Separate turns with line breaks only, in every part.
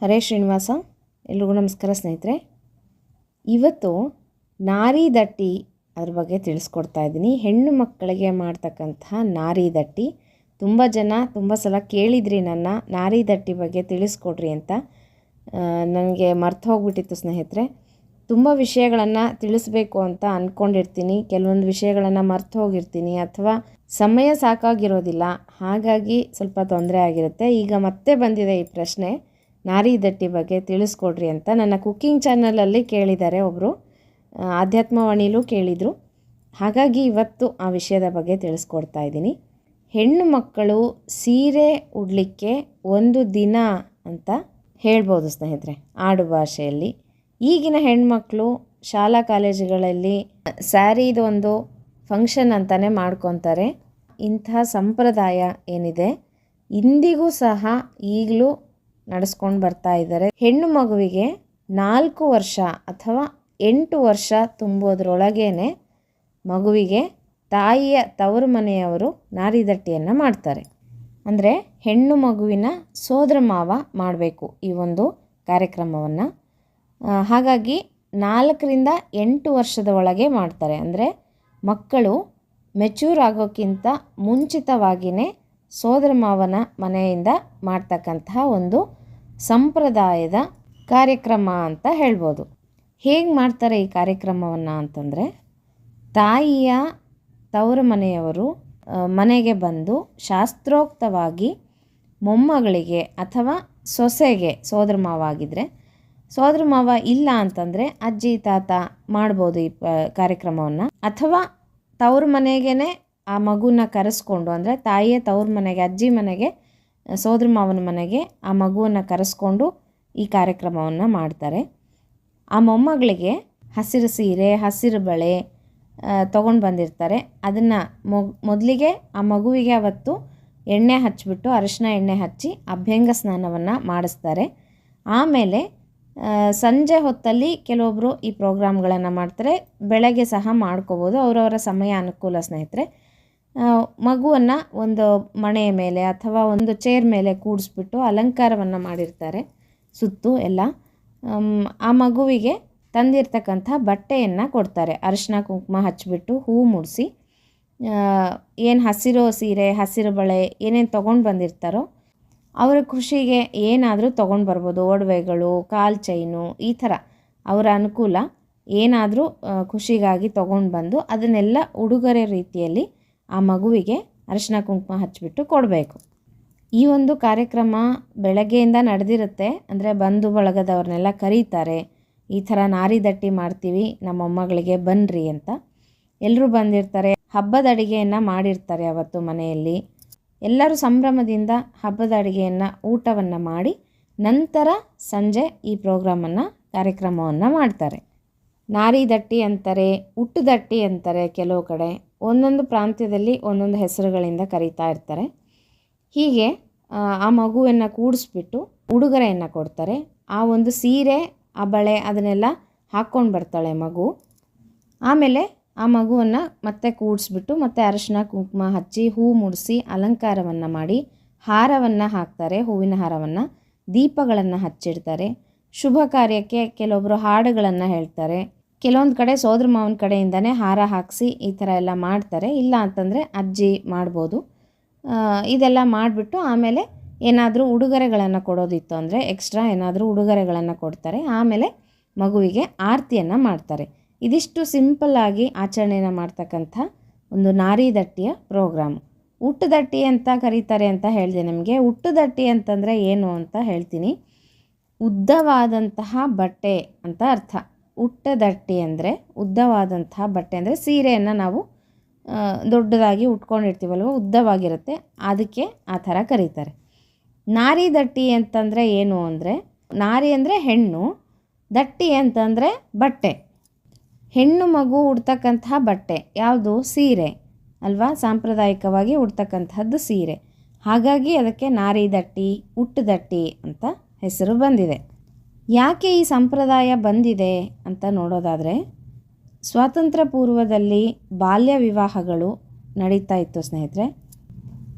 ಹರೇ ಶ್ರೀನಿವಾಸ, ಎಲ್ರಿಗೂ ನಮಸ್ಕಾರ ಸ್ನೇಹಿತರೆ. ಇವತ್ತು ನಾರಿ ದಟ್ಟಿ ಅದ್ರ ಬಗ್ಗೆ ತಿಳಿಸ್ಕೊಡ್ತಾ ಇದ್ದೀನಿ. ಹೆಣ್ಣು ಮಕ್ಕಳಿಗೆ ಮಾಡ್ತಕ್ಕಂತಹ ನಾರಿ ದಟ್ಟಿ, ತುಂಬ ಜನ ತುಂಬ ಸಲ ಕೇಳಿದ್ರಿ ನನ್ನ ನಾರಿ ದಟ್ಟಿ ಬಗ್ಗೆ ತಿಳಿಸ್ಕೊಡ್ರಿ ಅಂತ. ನನಗೆ ಮರ್ತು ಹೋಗ್ಬಿಟ್ಟಿತ್ತು ಸ್ನೇಹಿತರೆ. ತುಂಬ ವಿಷಯಗಳನ್ನು ತಿಳಿಸ್ಬೇಕು ಅಂತ ಅಂದ್ಕೊಂಡಿರ್ತೀನಿ ಕೆಲವೊಂದು ವಿಷಯಗಳನ್ನು ಮರ್ತು ಹೋಗಿರ್ತೀನಿ ಅಥವಾ ಸಮಯ ಸಾಕಾಗಿರೋದಿಲ್ಲ. ಹಾಗಾಗಿ ಸ್ವಲ್ಪ ತೊಂದರೆ ಆಗಿರುತ್ತೆ. ಈಗ ಮತ್ತೆ ಬಂದಿದೆ ಈ ಪ್ರಶ್ನೆ. ನಾರಿ ದಟ್ಟಿ ಬಗ್ಗೆ ತಿಳಿಸ್ಕೊಡ್ರಿ ಅಂತ ನನ್ನ ಕುಕ್ಕಿಂಗ್ ಚಾನಲಲ್ಲಿ ಕೇಳಿದ್ದಾರೆ ಒಬ್ಬರು ಆಧ್ಯಾತ್ಮವಾಣಿಲೂ ಕೇಳಿದರು. ಹಾಗಾಗಿ ಇವತ್ತು ಆ ವಿಷಯದ ಬಗ್ಗೆ ತಿಳಿಸ್ಕೊಡ್ತಾ ಇದ್ದೀನಿ. ಹೆಣ್ಣು ಮಕ್ಕಳು ಸೀರೆ ಉಡಲಿಕ್ಕೆ ಒಂದು ದಿನ ಅಂತ ಹೇಳ್ಬೋದು ಸ್ನೇಹಿತರೆ, ಆಡು ಭಾಷೆಯಲ್ಲಿ. ಈಗಿನ ಹೆಣ್ಮಕ್ಳು ಶಾಲಾ ಕಾಲೇಜುಗಳಲ್ಲಿ ಸ್ಯಾರಿದು ಒಂದು ಫಂಕ್ಷನ್ ಅಂತಲೇ ಮಾಡ್ಕೊತಾರೆ. ಇಂತಹ ಸಂಪ್ರದಾಯ ಏನಿದೆ? ಇಂದಿಗೂ ಸಹ ಈಗಲೂ ನಡೆಸ್ಕೊಂಡು ಬರ್ತಾ ಇದ್ದಾರೆ. ಹೆಣ್ಣು ಮಗುವಿಗೆ ನಾಲ್ಕು ವರ್ಷ ಅಥವಾ ಎಂಟು ವರ್ಷ ತುಂಬೋದ್ರೊಳಗೇನೆ ಮಗುವಿಗೆ ತಾಯಿಯ ತವರು ಮನೆಯವರು ನಾರಿದಟ್ಟಿಯನ್ನು ಮಾಡ್ತಾರೆ. ಅಂದರೆ ಹೆಣ್ಣು ಮಗುವಿನ ಸೋದರ ಮಾವ ಮಾಡಬೇಕು ಈ ಒಂದು ಕಾರ್ಯಕ್ರಮವನ್ನು. ಹಾಗಾಗಿ ನಾಲ್ಕರಿಂದ ಎಂಟು ವರ್ಷದ ಒಳಗೆ ಮಾಡ್ತಾರೆ. ಅಂದರೆ ಮಕ್ಕಳು ಮೆಚೂರ್ ಆಗೋಕ್ಕಿಂತ ಮುಂಚಿತವಾಗಿಯೇ ಸೋದರ ಮಾವನ ಮನೆಯಿಂದ ಮಾಡ್ತಕ್ಕಂತಹ ಒಂದು ಸಂಪ್ರದಾಯದ ಕಾರ್ಯಕ್ರಮ ಅಂತ ಹೇಳ್ಬೋದು. ಹೇಗೆ ಮಾಡ್ತಾರೆ ಈ ಕಾರ್ಯಕ್ರಮವನ್ನು ಅಂತಂದರೆ, ತಾಯಿಯ ತವರು ಮನೆಯವರು ಮನೆಗೆ ಬಂದು ಶಾಸ್ತ್ರೋಕ್ತವಾಗಿ ಮೊಮ್ಮಗಳಿಗೆ ಅಥವಾ ಸೊಸೆಗೆ ಸೋದರ ಮಾವ ಆಗಿದ್ದರೆ ಸೋದರ ಮಾವ ಇಲ್ಲ ಅಂತಂದರೆ ಅಜ್ಜಿ, ತಾತ ಮಾಡ್ಬೋದು ಈ ಕಾರ್ಯಕ್ರಮವನ್ನು. ಅಥವಾ ತವ್ರ ಮನೆಗೇ ಆ ಮಗುನ ಕರೆಸ್ಕೊಂಡು, ಅಂದರೆ ತಾಯಿಯ ತವ್ರ ಮನೆಗೆ, ಅಜ್ಜಿ ಮನೆಗೆ ಸೋದರ ಮಾವನ ಮನೆಗೆ ಆ ಮಗುವನ್ನು ಕರೆಸ್ಕೊಂಡು ಈ ಕಾರ್ಯಕ್ರಮವನ್ನು ಮಾಡ್ತಾರೆ. ಆ ಮೊಮ್ಮಗಳಿಗೆ ಹಸಿರು ಸೀರೆ, ಹಸಿರು ಬಳೆ ತೊಗೊಂಡು ಬಂದಿರ್ತಾರೆ. ಅದನ್ನು ಮೊದಲಿಗೆ ಆ ಮಗುವಿಗೆ ಅವತ್ತು ಎಣ್ಣೆ ಹಚ್ಚಿಬಿಟ್ಟು ಅರಿಶಿನ ಎಣ್ಣೆ ಹಚ್ಚಿ ಅಭ್ಯಂಗ ಸ್ನಾನವನ್ನು ಮಾಡಿಸ್ತಾರೆ. ಆಮೇಲೆ ಸಂಜೆ ಹೊತ್ತಲ್ಲಿ ಕೆಲವೊಬ್ಬರು ಈ ಪ್ರೋಗ್ರಾಮ್ಗಳನ್ನು ಮಾಡ್ತಾರೆ. ಬೆಳಗ್ಗೆ ಸಹ ಮಾಡ್ಕೋಬೋದು. ಅವರವರ ಸಮಯ ಅನುಕೂಲ ಸ್ನೇಹಿತರೆ. ಮಗುವನ್ನು ಒಂದು ಮಣೆಯ ಮೇಲೆ ಅಥವಾ ಒಂದು ಚೇರ್ ಮೇಲೆ ಕೂಡಿಸ್ಬಿಟ್ಟು ಅಲಂಕಾರವನ್ನು ಮಾಡಿರ್ತಾರೆ, ಸುತ್ತು ಎಲ್ಲ. ಆ ಮಗುವಿಗೆ ತಂದಿರ್ತಕ್ಕಂಥ ಬಟ್ಟೆಯನ್ನು ಕೊಡ್ತಾರೆ. ಅರಿಶಿನ ಕುಂಕುಮ ಹಚ್ಚಿಬಿಟ್ಟು ಹೂ ಮುಡಿಸಿ ಏನು ಹಸಿರು ಸೀರೆ, ಹಸಿರು ಬಳೆ, ಏನೇನು ತೊಗೊಂಡು ಬಂದಿರ್ತಾರೋ ಅವರ ಖುಷಿಗೆ ಏನಾದರೂ ತೊಗೊಂಡು ಬರ್ಬೋದು. ಒಡವೆಗಳು, ಕಾಲು ಚೈನು, ಈ ಥರ ಅವರ ಅನುಕೂಲ ಏನಾದರೂ ಖುಷಿಗಾಗಿ ತೊಗೊಂಡು ಬಂದು ಅದನ್ನೆಲ್ಲ ಉಡುಗೊರೆ ರೀತಿಯಲ್ಲಿ ಆ ಮಗುವಿಗೆ ಅರಿಶಿನ ಕುಂಕುಮ ಹಚ್ಚಿಬಿಟ್ಟು ಕೊಡಬೇಕು. ಈ ಒಂದು ಕಾರ್ಯಕ್ರಮ ಬೆಳಗ್ಗೆಯಿಂದ ನಡೆದಿರುತ್ತೆ. ಅಂದರೆ ಬಂಧು ಬಳಗದವ್ರನ್ನೆಲ್ಲ ಕರೀತಾರೆ. ಈ ಥರ ನಾರಿ ದಟ್ಟಿ ಮಾಡ್ತೀವಿ, ನಮ್ಮ ಮೊಮ್ಮಗಳಿಗೆ ಬನ್ನಿರಿ ಅಂತ. ಎಲ್ಲರೂ ಬಂದಿರ್ತಾರೆ. ಹಬ್ಬದ ಅಡುಗೆಯನ್ನು ಮಾಡಿರ್ತಾರೆ ಅವತ್ತು ಮನೆಯಲ್ಲಿ. ಎಲ್ಲರೂ ಸಂಭ್ರಮದಿಂದ ಹಬ್ಬದ ಅಡುಗೆಯನ್ನು, ಊಟವನ್ನು ಮಾಡಿ ನಂತರ ಸಂಜೆ ಈ ಪ್ರೋಗ್ರಾಮನ್ನು, ಕಾರ್ಯಕ್ರಮವನ್ನು ಮಾಡ್ತಾರೆ. ನಾರಿ ದಟ್ಟಿ ಅಂತಾರೆ ಉಟ್ಟು ದಟ್ಟಿ ಅಂತಾರೆ ಕೆಲವು ಕಡೆ. ಒಂದೊಂದು ಪ್ರಾಂತ್ಯದಲ್ಲಿ ಒಂದೊಂದು ಹೆಸರುಗಳಿಂದ ಕರೀತಾ ಇರ್ತಾರೆ. ಹೀಗೆ, ಆ ಮಗುವನ್ನು ಕೂಡಿಸ್ಬಿಟ್ಟು ಉಡುಗೊರೆಯನ್ನು ಕೊಡ್ತಾರೆ. ಆ ಒಂದು ಸೀರೆ, ಆ ಬಳೆ ಅದನ್ನೆಲ್ಲ ಹಾಕ್ಕೊಂಡು ಬರ್ತಾಳೆ ಮಗು. ಆಮೇಲೆ ಆ ಮಗುವನ್ನು ಮತ್ತೆ ಕೂಡಿಸ್ಬಿಟ್ಟು ಮತ್ತೆ ಅರಶಿನ, ಕುಂಕುಮ ಹಚ್ಚಿ, ಹೂ ಮುಡಿಸಿ, ಅಲಂಕಾರವನ್ನು ಮಾಡಿ, ಹಾರವನ್ನು ಹಾಕ್ತಾರೆ. ಹೂವಿನ ಹಾರವನ್ನು ದೀಪಗಳನ್ನು ಹಚ್ಚಿಡ್ತಾರೆ. ಶುಭ ಕಾರ್ಯಕ್ಕೆ ಕೆಲವೊಬ್ಬರು ಹಾಡುಗಳನ್ನು ಹೇಳ್ತಾರೆ. ಕೆಲವೊಂದು ಕಡೆ ಸೋದರ ಮಾವನ ಕಡೆಯಿಂದನೇ ಹಾರ ಹಾಕಿಸಿ ಈ ಥರ ಎಲ್ಲ ಮಾಡ್ತಾರೆ. ಇಲ್ಲ ಅಂತಂದರೆ ಅಜ್ಜಿ ಮಾಡ್ಬೋದು. ಇದೆಲ್ಲ ಮಾಡಿಬಿಟ್ಟು ಆಮೇಲೆ ಏನಾದರೂ ಉಡುಗೊರೆಗಳನ್ನು ಕೊಡೋದಿತ್ತು ಅಂದರೆ ಎಕ್ಸ್ಟ್ರಾ ಏನಾದರೂ ಉಡುಗೊರೆಗಳನ್ನು ಕೊಡ್ತಾರೆ. ಆಮೇಲೆ ಮಗುವಿಗೆ ಆರತಿಯನ್ನು ಮಾಡ್ತಾರೆ. ಇದಿಷ್ಟು ಸಿಂಪಲ್ಲಾಗಿ ಆಚರಣೆಯನ್ನು ಮಾಡ್ತಕ್ಕಂಥ ಒಂದು ನಾರಿ ದಟ್ಟಿಯ ಹುಟ್ಟುದಟ್ಟಿ ಉಟ್ಟುದಟ್ಟಿ ಅಂತ ಕರೀತಾರೆ ಅಂತ ಹೇಳಿದೆ ನಿಮಗೆ. ಉಟ್ಟುದಟ್ಟಿ ಅಂತಂದರೆ ಏನು ಅಂತ ಹೇಳ್ತೀನಿ. ಉದ್ದವಾದಂತಹ ಬಟ್ಟೆ ಅಂತ ಅರ್ಥ. ಉಟ್ಟದಟ್ಟಿ ಅಂದರೆ, ಉದ್ದವಾದಂತಹ ಬಟ್ಟೆ ಅಂದರೆ ಸೀರೆಯನ್ನು ನಾವು ದೊಡ್ಡದಾಗಿ ಉಟ್ಕೊಂಡಿರ್ತೀವಲ್ವ, ಉದ್ದವಾಗಿರುತ್ತೆ, ಅದಕ್ಕೆ ಆ ಥರ ಕರೀತಾರೆ. ನಾರಿ ದಟ್ಟಿ ಅಂತಂದರೆ ಏನು ಅಂದರೆ, ನಾರಿ ಅಂದರೆ ಹೆಣ್ಣು, ದಟ್ಟಿ ಅಂತಂದರೆ ಬಟ್ಟೆ. ಹೆಣ್ಣು ಮಗು ಉಡ್ತಕ್ಕಂತಹ ಬಟ್ಟೆ, ಯಾವುದು? ಸೀರೆ, ಅಲ್ವಾ? ಸಾಂಪ್ರದಾಯಿಕವಾಗಿ ಉಡ್ತಕ್ಕಂಥದ್ದು ಸೀರೆ. ಹಾಗಾಗಿ ಅದಕ್ಕೆ ನಾರಿ ದಟ್ಟಿ, ಉಟ್ಟು ದಟ್ಟಿ ಅಂತ ಹೆಸರು ಬಂದಿದೆ. ಯಾಕೆ ಈ ಸಂಪ್ರದಾಯ ಬಂದಿದೆ ಅಂತ ನೋಡೋದಾದರೆ ಸ್ವಾತಂತ್ರ್ಯ ಪೂರ್ವದಲ್ಲಿ ಬಾಲ್ಯ ವಿವಾಹಗಳು ನಡೀತಾ ಇತ್ತು ಸ್ನೇಹಿತರೆ.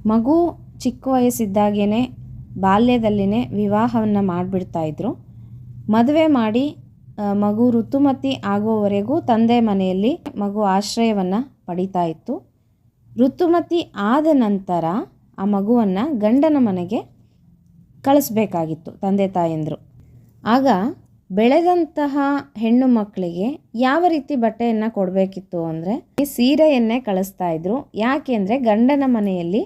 ಮಗು ಚಿಕ್ಕ ವಯಸ್ಸಿದ್ದಾಗೇ ಬಾಲ್ಯದಲ್ಲಿನೇ ವಿವಾಹವನ್ನು ಮಾಡಿಬಿಡ್ತಾಯಿದ್ರು ಮದುವೆ ಮಾಡಿ ಮಗು ಋತುಮತಿ ಆಗುವವರೆಗೂ ತಂದೆ ಮನೆಯಲ್ಲಿ ಮಗು ಆಶ್ರಯವನ್ನು ಪಡಿತಾ ಇತ್ತು. ಋತುಮತಿ ಆದ ನಂತರ ಆ ಮಗುವನ್ನು ಗಂಡನ ಮನೆಗೆ ಕಳಿಸ್ಬೇಕಾಗಿತ್ತು ತಂದೆ ತಾಯಂದರು. ಆಗ ಬೆಳೆದಂತಹ ಹೆಣ್ಣು ಮಕ್ಕಳಿಗೆ ಯಾವ ರೀತಿ ಬಟ್ಟೆಯನ್ನು ಕೊಡಬೇಕಿತ್ತು ಅಂದರೆ ಸೀರೆಯನ್ನೇ ಕಳಿಸ್ತಾ ಇದ್ರು. ಯಾಕೆಂದರೆ ಗಂಡನ ಮನೆಯಲ್ಲಿ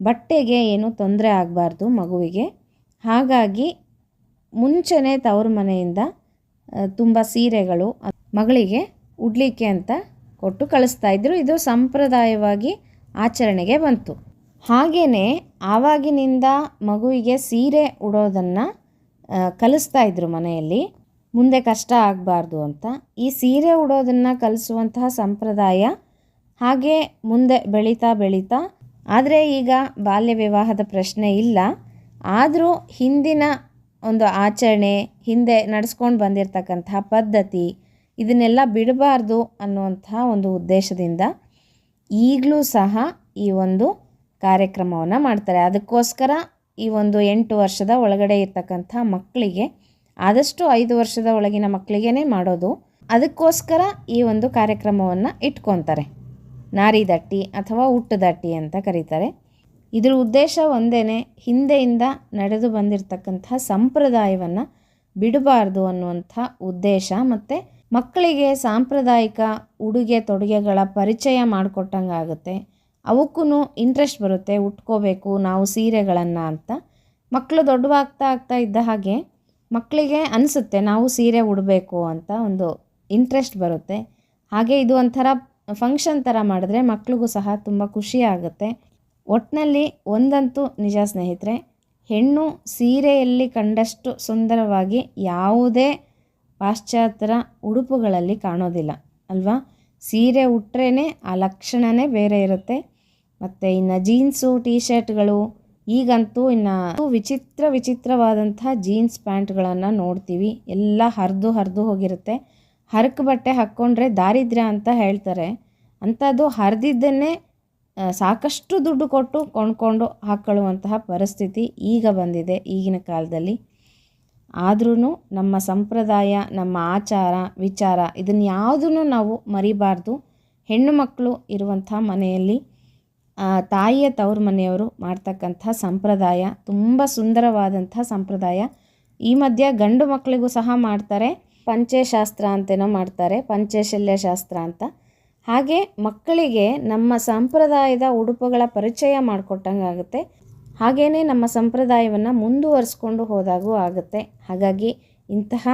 ಬಟ್ಟೆಗೆ ಏನು ತೊಂದರೆ ಆಗಬಾರ್ದು ಮಗುವಿಗೆ. ಹಾಗಾಗಿ ಮುಂಚೆನೇ ತವ್ರ ಮನೆಯಿಂದ ತುಂಬ ಸೀರೆಗಳು ಮಗಳಿಗೆ ಉಡ್ಲಿಕ್ಕೆ ಅಂತ ಕೊಟ್ಟು ಕಳಿಸ್ತಾ ಇದ್ರು. ಇದು ಸಂಪ್ರದಾಯವಾಗಿ ಆಚರಣೆಗೆ ಬಂತು. ಹಾಗೆಯೇ ಆವಾಗಿನಿಂದ ಮಗುವಿಗೆ ಸೀರೆ ಉಡೋದನ್ನು ಕಲಿಸ್ತಾ ಇದ್ರು ಮನೆಯಲ್ಲಿ. ಮುಂದೆ ಕಷ್ಟ ಆಗಬಾರ್ದು ಅಂತ. ಈ ಸೀರೆ ಉಡೋದನ್ನು ಕಲಿಸುವಂತಹ ಸಂಪ್ರದಾಯ ಹಾಗೆ ಮುಂದೆ ಬೆಳೀತಾ ಬೆಳೀತಾ, ಆದರೆ ಈಗ ಬಾಲ್ಯ ವಿವಾಹದ ಪ್ರಶ್ನೆ ಇಲ್ಲ. ಆದರೂ ಹಿಂದಿನ ಒಂದು ಆಚರಣೆ, ಹಿಂದೆ ನಡೆಸ್ಕೊಂಡು ಬಂದಿರತಕ್ಕಂತಹ ಪದ್ಧತಿ, ಇದನ್ನೆಲ್ಲ ಬಿಡಬಾರ್ದು ಅನ್ನುವಂತಹ ಒಂದು ಉದ್ದೇಶದಿಂದ ಈಗಲೂ ಸಹ ಈ ಒಂದು ಕಾರ್ಯಕ್ರಮವನ್ನು ಮಾಡ್ತಾರೆ. ಅದಕ್ಕೋಸ್ಕರ ಈ ಒಂದು ಎಂಟು ವರ್ಷದ ಒಳಗಡೆ ಇರ್ತಕ್ಕಂಥ ಮಕ್ಕಳಿಗೆ, ಆದಷ್ಟು ಐದು ವರ್ಷದ ಒಳಗಿನ ಮಕ್ಕಳಿಗೇ ಮಾಡೋದು. ಅದಕ್ಕೋಸ್ಕರ ಈ ಒಂದು ಕಾರ್ಯಕ್ರಮವನ್ನು ಇಟ್ಕೊತಾರೆ. ನಾರಿ ದಟ್ಟಿ ಅಥವಾ ಉಟ್ಟು ದಟ್ಟಿ ಅಂತ ಕರೀತಾರೆ. ಇದರ ಉದ್ದೇಶ ಒಂದೇ ಹಿಂದೆಯಿಂದ ನಡೆದು ಬಂದಿರತಕ್ಕಂಥ ಸಂಪ್ರದಾಯವನ್ನು ಬಿಡಬಾರ್ದು ಅನ್ನುವಂಥ ಉದ್ದೇಶ ಮತ್ತು ಮಕ್ಕಳಿಗೆ ಸಾಂಪ್ರದಾಯಿಕ ಉಡುಗೆ ತೊಡುಗೆಗಳ ಪರಿಚಯ ಮಾಡಿಕೊಟ್ಟಂಗೆ ಆಗುತ್ತೆ ಅವಕ್ಕೂ ಇಂಟ್ರೆಸ್ಟ್ ಬರುತ್ತೆ, ಉಟ್ಕೋಬೇಕು, ನಾವು ಸೀರೆಗಳನ್ನು ಅಂತ. ಮಕ್ಕಳು ದೊಡ್ಡವಾಗ್ತಾ ಆಗ್ತಾ ಇದ್ದ ಹಾಗೆ ಮಕ್ಕಳಿಗೆ ಅನಿಸುತ್ತೆ, ನಾವು ಸೀರೆ ಉಡಬೇಕು ಅಂತ ಒಂದು ಇಂಟ್ರೆಸ್ಟ್ ಬರುತ್ತೆ. ಹಾಗೆ ಇದು ಒಂಥರ ಫಂಕ್ಷನ್ ಥರ ಮಾಡಿದ್ರೆ ಮಕ್ಕಳಿಗೂ ಸಹ ತುಂಬ ಖುಷಿ ಆಗುತ್ತೆ. ಒಟ್ಟಿನಲ್ಲಿ ಒಂದಂತೂ ನಿಜ ಸ್ನೇಹಿತರೆ, ಹೆಣ್ಣು ಸೀರೆಯಲ್ಲಿ ಕಂಡಷ್ಟು ಸುಂದರವಾಗಿ ಯಾವುದೇ ಪಾಶ್ಚಾತ್ಯ ಉಡುಪುಗಳಲ್ಲಿ ಕಾಣೋದಿಲ್ಲ, ಅಲ್ವಾ? ಸೀರೆ ಉಟ್ರೇ ಆ ಲಕ್ಷಣವೇ ಬೇರೆ ಇರುತ್ತೆ. ಮತ್ತು ಇನ್ನು ಜೀನ್ಸು ಟೀ ಶರ್ಟ್ಗಳು ಈಗಂತೂ ಇನ್ನು ವಿಚಿತ್ರ ವಿಚಿತ್ರವಾದಂಥ ಜೀನ್ಸ್ ಪ್ಯಾಂಟ್ಗಳನ್ನು ನೋಡ್ತೀವಿ. ಎಲ್ಲ ಹರಿದು ಹರಿದು ಹೋಗಿರುತ್ತೆ. ಹರಕ ಬಟ್ಟೆ ಹಾಕ್ಕೊಂಡ್ರೆ ದಾರಿದ್ರ್ಯ ಅಂತ ಹೇಳ್ತಾರೆ. ಅಂಥದ್ದು ಹರಿದಿದ್ದನ್ನೇ ಸಾಕಷ್ಟು ದುಡ್ಡು ಕೊಟ್ಟು ಕೊಂಡ್ಕೊಂಡು ಹಾಕ್ಕೊಳ್ಳುವಂತಹ ಪರಿಸ್ಥಿತಿ ಈಗ ಬಂದಿದೆ ಈಗಿನ ಕಾಲದಲ್ಲಿ. ಆದ್ರೂ ನಮ್ಮ ಸಂಪ್ರದಾಯ, ನಮ್ಮ ಆಚಾರ, ವಿಚಾರ ಇದನ್ನು ಯಾವುದನ್ನು ನಾವು ಮರಿಬಾರ್ದು. ಹೆಣ್ಣು ಮಕ್ಕಳು ಇರುವಂಥ ಮನೆಯಲ್ಲಿ ತಾಯಿಯ ತವ್ರ ಮನೆಯವರು ಮಾಡ್ತಕ್ಕಂಥ ಸಂಪ್ರದಾಯ, ತುಂಬ ಸುಂದರವಾದಂಥ ಸಂಪ್ರದಾಯ. ಈ ಮಧ್ಯೆ ಗಂಡು ಮಕ್ಕಳಿಗೂ ಸಹ ಮಾಡ್ತಾರೆ. ಪಂಚೆಶಾಸ್ತ್ರ ಅಂತೇನೋ ಮಾಡ್ತಾರೆ, ಪಂಚಶಲ್ಯ ಶಾಸ್ತ್ರ ಅಂತ. ಹಾಗೆ ಮಕ್ಕಳಿಗೆ ನಮ್ಮ ಸಂಪ್ರದಾಯದ ಉಡುಪುಗಳ ಪರಿಚಯ ಮಾಡಿಕೊಟ್ಟಂಗೆ ಆಗುತ್ತೆ. ಹಾಗೆಯೇ ನಮ್ಮ ಸಂಪ್ರದಾಯವನ್ನು ಮುಂದುವರಿಸ್ಕೊಂಡು ಹೋದಾಗೂ ಆಗುತ್ತೆ. ಹಾಗಾಗಿ ಇಂತಹ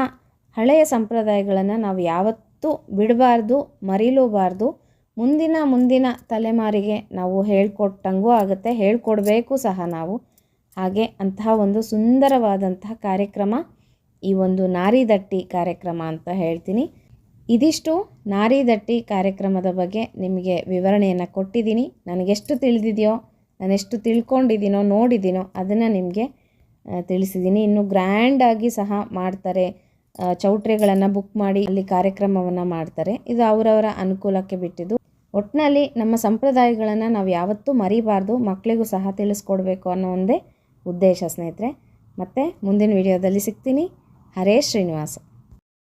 ಹಳೆಯ ಸಂಪ್ರದಾಯಗಳನ್ನು ನಾವು ಯಾವತ್ತೂ ಬಿಡಬಾರ್ದು, ಮರೀಲೂಬಾರ್ದು. ಮುಂದಿನ ಮುಂದಿನ ತಲೆಮಾರಿಗೆ ನಾವು ಹೇಳ್ಕೊಟ್ಟಂಗೂ ಆಗುತ್ತೆ, ಹೇಳ್ಕೊಡ್ಬೇಕು ಸಹ ನಾವು. ಹಾಗೆ ಅಂತಹ ಒಂದು ಸುಂದರವಾದಂತಹ ಕಾರ್ಯಕ್ರಮ, ಈ ಒಂದು ನಾರಿದಟ್ಟಿ ಕಾರ್ಯಕ್ರಮ ಅಂತ ಹೇಳ್ತೀನಿ. ಇದಿಷ್ಟು ನಾರಿದಟ್ಟಿ ಕಾರ್ಯಕ್ರಮದ ಬಗ್ಗೆ ನಿಮಗೆ ವಿವರಣೆಯನ್ನು ಕೊಟ್ಟಿದ್ದೀನಿ. ನನಗೆಷ್ಟು ತಿಳಿದಿದೆಯೋ, ನಾನೆಷ್ಟು ತಿಳ್ಕೊಂಡಿದ್ದೀನೋ, ನೋಡಿದ್ದೀನೋ ಅದನ್ನು ನಿಮಗೆ ತಿಳಿಸಿದ್ದೀನಿ. ಇನ್ನು ಗ್ರ್ಯಾಂಡಾಗಿ ಸಹ ಮಾಡ್ತಾರೆ ಚೌಟ್ರಿಗಳನ್ನು ಬುಕ್ ಮಾಡಿ ಅಲ್ಲಿ ಕಾರ್ಯಕ್ರಮವನ್ನು ಮಾಡ್ತಾರೆ. ಇದು ಅವರವರ ಅನುಕೂಲಕ್ಕೆ ಬಿಟ್ಟಿದ್ದು. ಒಟ್ಟಿನಲ್ಲಿ ನಮ್ಮ ಸಂಪ್ರದಾಯಗಳನ್ನು ನಾವು ಯಾವತ್ತೂ ಮರಿಬಾರ್ದು ಮಕ್ಕಳಿಗೂ ಸಹ ತಿಳಿಸ್ಕೊಡ್ಬೇಕು ಅನ್ನೋ ಒಂದೇ ಉದ್ದೇಶ ಸ್ನೇಹಿತರೆ. ಮತ್ತು ಮುಂದಿನ ವಿಡಿಯೋದಲ್ಲಿ ಸಿಗ್ತೀನಿ. ಹರೇ ಶ್ರೀನಿವಾಸ.